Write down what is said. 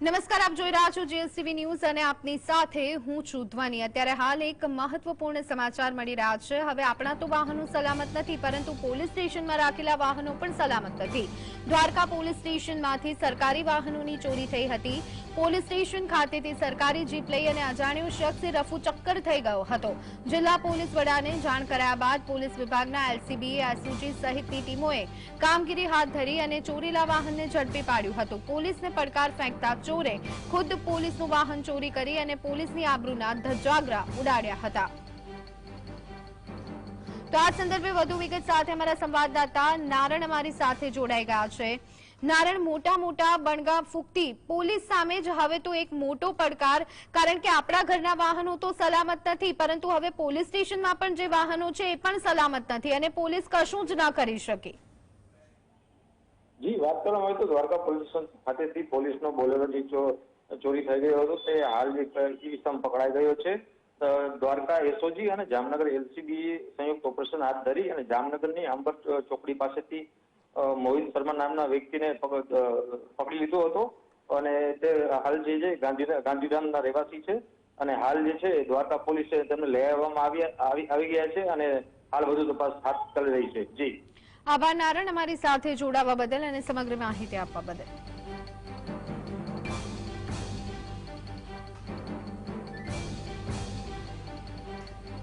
નમસ્કાર, આપ જોઈ રહ્યા છો જીએસટીવી ન્યૂઝ અને આપની સાથે હું છું અત્યારે હાલ એક મહત્વપૂર્ણ સમાચાર મળી રહ્યા છે. હવે આપણા તો વાહનો સલામત નથી, પરંતુ પોલીસ સ્ટેશનમાં રાખેલા વાહનો પણ સલામત નથી. દ્વારકા પોલીસ સ્ટેશનમાંથી સરકારી વાહનોની ચોરી થઈ હતી. પોલીસ સ્ટેશન ખાતેથી સરકારી જીપ લઈ અને અજાણ્યો શખ્સ રફુ ચક્કર થઈ ગયો હતો. જિલ્લા પોલીસ વડાને જાણ કરાયા બાદ પોલીસ વિભાગના એલસીબી, એસઓજી સહિતની ટીમોએ કામગીરી હાથ ધરી અને ચોરીલા વાહનને ઝડપી પાડ્યું હતું. પોલીસને પડકાર ફેંકતા ચોરે ખુદ પોલીસનું વાહન ચોરી કરી અને પોલીસની આબરૂના ધજાગરા ઉડાડ્યા હતા. તો આ સંદર્ભે વધુ વિગત સાથે અમારા સંવાદદાતા નારણ અમારી સાથે જોડાઈ ગયા છે. નારણ મોટા મોટા બણગા ફૂકતી પોલીસ સામે જ હવે તો એક મોટો પડકાર, કારણ કે આપણા ઘરના વાહનો તો સલામત નથી, પરંતુ હવે પોલીસ સ્ટેશનમાં પણ જે વાહનો છે એ પણ સલામત નથી અને પોલીસ કશું જ ના કરી શકે. જી, વાત કરવામાં આવે તો દ્વારકા પોલીસ ખાતેથી પોલીસનો બોલેરો જે ચોરી થઈ ગયો હતો, તે હાલ જે ઈસમ પકડાઈ ગયો છે. દ્વારકા એસઓજી અને જામનગર એલસીબી સંયુક્ત ઓપરેશન હાથ ધરી અને જામનગરની આંબર ચોકડી પાસેથી મોહિત શર્મા નામના વ્યક્તિને પકડી લીધો હતો અને તે હાલ જે છે ગાંધીધામના રહેવાસી છે અને હાલ જે છે દ્વારકા પોલીસે તેમને લઈ આવવામાં આવી ગયા છે અને હાલ વધુ તપાસ હાથ ચાલી રહી છે. જી. આભાર નારણ અમારી સાથે જોડાવા બદલ અને સમગ્ર માહિતી આપવા બદલ.